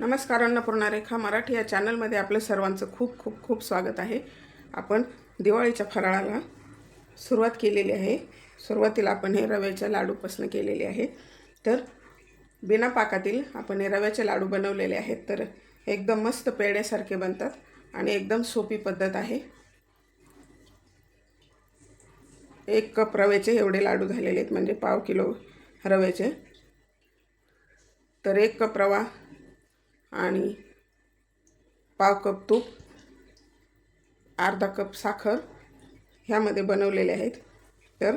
नमस्कार अन्नपूर्णा रेखा. मराठी या चॅनलमध्ये आपलं सर्वांचं खूप खूप खूप स्वागत आहे. आपण दिवाळीच्या फराळाला सुरुवात केलेली आहे. सुरुवातीला आपण हे रव्याच्या लाडूपासून केलेले आहे. तर बिना पाकातील आपण हे रव्याचे लाडू बनवलेले आहेत. तर एकदम मस्त पेड्यासारखे बनतात आणि एकदम सोपी पद्धत आहे. एक कप रव्याचे एवढे लाडू झालेले आहेत म्हणजे पाव किलो रव्याचे. तर एक कप रवा आणि पाव कप तूप अर्धा कप साखर ह्यामध्ये बनवलेले आहेत. तर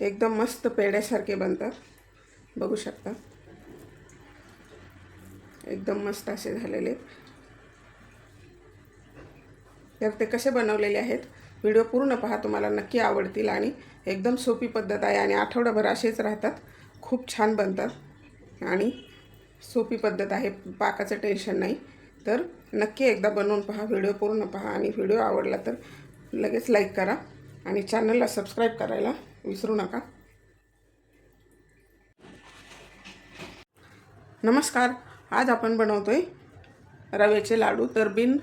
एकदम मस्त पेड्यासारखे बनतात. बघू शकता. एकदम मस्त असे झालेले तर ते कसे बनवलेले आहेत व्हिडिओ पूर्ण पहा. तुम्हाला नक्की आवडतील आणि एकदम सोपी पद्धत आहे आणि आठवडाभर असेच राहतात. खूप छान बनतात. आणि सोपी पद्धत आहे पाकाचं टेन्शन नाही. तर नक्की एकदा बनवून पहा व्हिडिओ पूर्ण पहा आणि व्हिडिओ आवडला तर लगेच लाईक करा आणि चॅनलला सबस्क्राईब करायला विसरू नका. नमस्कार आज आपण बनवतो आहे रव्याचे लाडू. तर बिन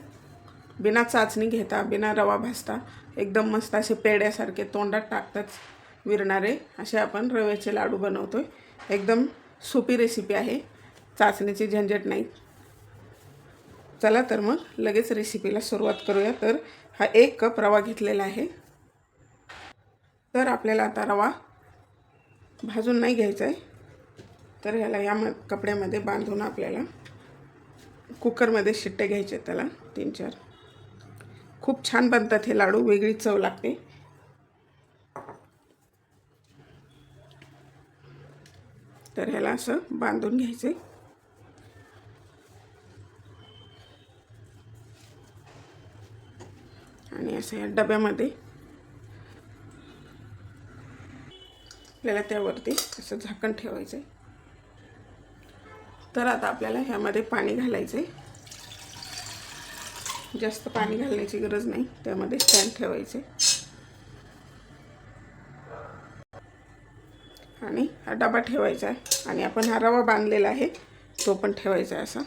बिना चाचणी घेता बिना रवा भाजता एकदम मस्त असे पेड्यासारखे तोंडात टाकताच विरणारे असे आपण रव्याचे लाडू बनवतो आहे एकदम सोपी रेसिपी आहे. चाचणीची झंझट नाही. चला तर मग लगेच रेसिपीला सुरुवात करूया. तर हा एक कप रवा घेतलेला आहे. तर आपल्याला आता रवा भाजून नाही घ्यायचा आहे. तर ह्याला या म कपड्यामध्ये बांधून आपल्याला कुकरमध्ये शिट्टे घ्यायचे त्याला तीन चार. खूप छान बनतात हे लाडू वेगळी चव लागते. तर ह्याला असं बांधून घ्यायचं आणि असं या डब्यामध्ये आपल्याला त्यावरती असं झाकण ठेवायचं आहे तर आता आपल्याला ह्यामध्ये पाणी घालायचं आहे जास्त पाणी घालण्याची गरज नाही. त्यामध्ये स्टँड ठेवायचे आणि हा डबा ठेवायचा आहे. आणि आपण हा रवा बांधलेला आहे तो पण ठेवायचा आहे असा.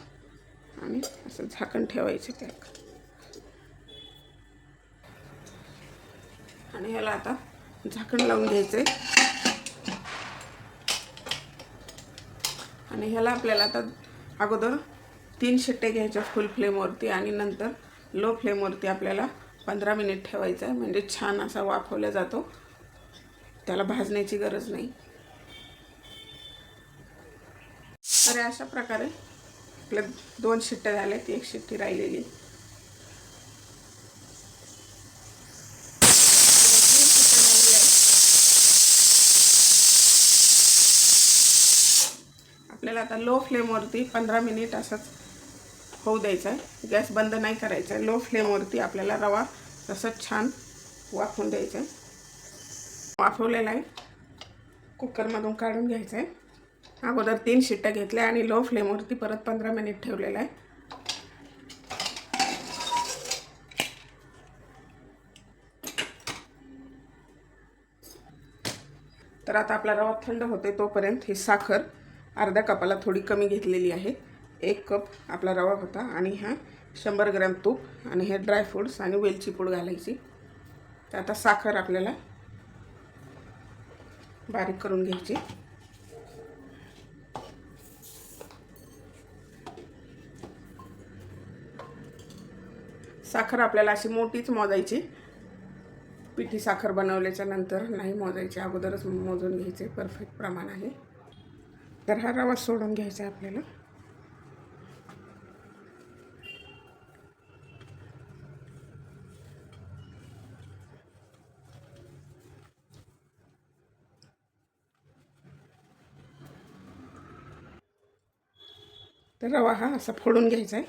आणि असं झाकण ठेवायचं पॅक आणि ह्याला आता झाकण लावून घ्यायचं आहे आणि ह्याला आपल्याला आता अगोदर तीन शिट्टे घ्यायच्या फुल फ्लेमवरती आणि नंतर लो फ्लेमवरती आपल्याला पंधरा मिनिट ठेवायचं आहे म्हणजे छान असा वाफवला जातो. त्याला भाजण्याची गरज नाही. तर अशा प्रकारे आपल्या दोन शिट्ट्या झाल्या ती एक शिट्टी राहिलेली. आपल्याला आता लो फ्लेमवरती पंधरा मिनिट असंच होऊ द्यायचं आहे. गॅस बंद नाही करायचा आहे. लो फ्लेमवरती आपल्याला रवा तसंच छान वाफवून द्यायचा आहे. वाफवलेला आहे. कुकरमधून काढून घ्यायचं आहे. अगोदर तीन शिट्ट्या घेतल्या आणि लो फ्लेमवरती परत पंधरा मिनिट ठेवलेला आहे. तर आता आपला रवा थंड होते तोपर्यंत ही साखर अर्ध्या कपाला थोडी कमी घेतलेली आहे. एक कप आपला रवा होता आणि हा शंभर ग्रॅम तूप आणि हे ड्रायफ्रूट्स आणि वेलची पूड घालायची. तर आता साखर आपल्याला बारीक करून घ्यायची. साखर आपल्याला अशी मोठीच मोजायची. पिठी साखर बनवल्याच्या नंतर नाही मोजायची. अगोदरच मोजून घ्यायचे. परफेक्ट प्रमाण आहे. तर हा रवा सोडून घ्यायचा आहे आपल्याला. तर रवा हा असा फोडून घ्यायचा आहे.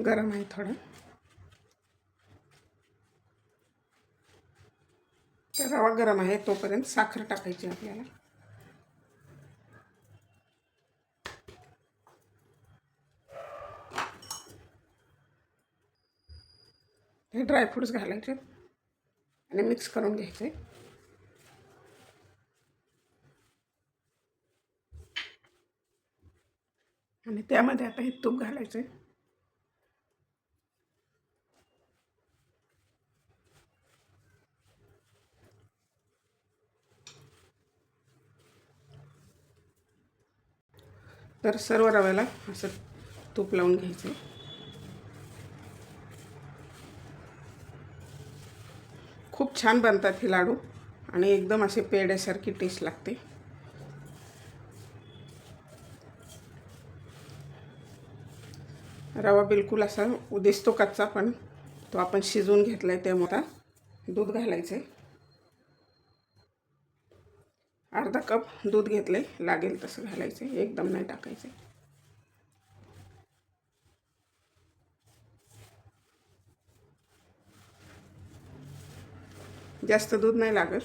गरम आहे थोडं. रवा गरम आहे तोपर्यंत साखर टाकायची आपल्याला. हे ड्रायफ्रूट्स घालायचे आणि मिक्स करून घ्यायचे. आणि त्यामध्ये आता हे तूप घालायचं. आहे तर सर्व रव्याला असं तूप लावून घ्यायचं. खूप छान बनतात हे लाडू आणि एकदम असे पेड्यासारखी टेस्ट लागते. रवा बिलकुल असा दिसतो कच्चा पण तो आपण शिजवून घेतला आहे त्यामुळे आता दूध घालायचं आहे अर्धा कप दूध घेतलं. आहे लागेल तसं घालायचं. आहे एकदम नाही टाकायचं. जास्त दूध नाही लागत.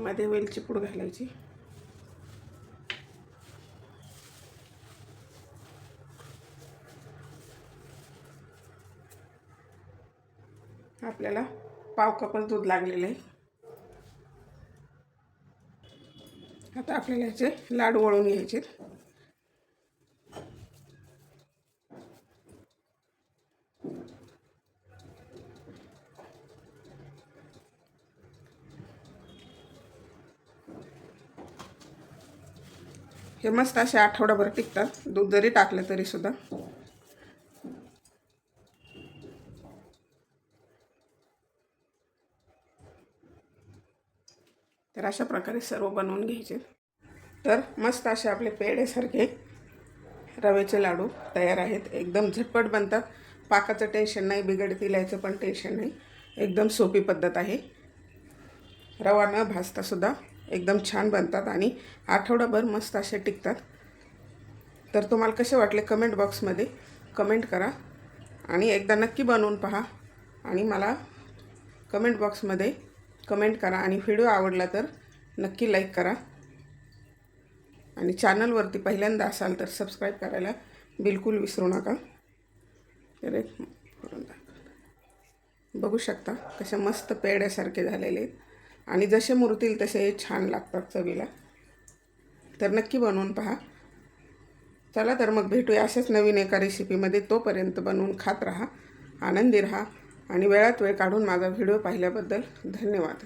मध्ये वेलची पूड घालायची. आपल्याला पाव कपच दूध लागलेलं आहे. आता आपल्याला याचे लाडू वळून घ्यायचे हे मस्त असे आठवडाभर टिकतात. दूध जरी टाकलं तरी सुद्धा. तर अशा प्रकारे सर्व बनवून घ्यायचे. तर मस्त असे आपले पेढेसारखे रव्याचे लाडू तयार आहेत. एकदम झटपट बनतात. पाकाचं टेन्शन नाही बिघडतील यायचं पण टेन्शन नाही. एकदम सोपी पद्धत आहे. रवा न भाजतासुद्धा एकदम छान बनतात आणि आठवडाभर मस्त असे टिकतात. तर तुम्हाला कसे वाटले कमेंट बॉक्समध्ये कमेंट करा आणि एकदा नक्की बनवून पहा. आणि मला कमेंट बॉक्समध्ये कमेंट करा आणि व्हिडिओ आवडला तर नक्की लाईक करा. आणि चॅनलवरती पहिल्यांदा असाल तर सबस्क्राईब करायला बिलकुल विसरू नका. तर एक बघू शकता कसे मस्त पेड्यासारखे झालेले आहेत. आणि जसे मुरतील तसे छान लागतात चवीला. तर नक्की बनवून पहा. चला तर मग भेटूया अशाच नवीन एका रेसिपीमध्ये. तोपर्यंत बनवून खात राहा आनंदी राहा आणि वेळात वेळ काढून माझा व्हिडिओ पाहिल्याबद्दल धन्यवाद.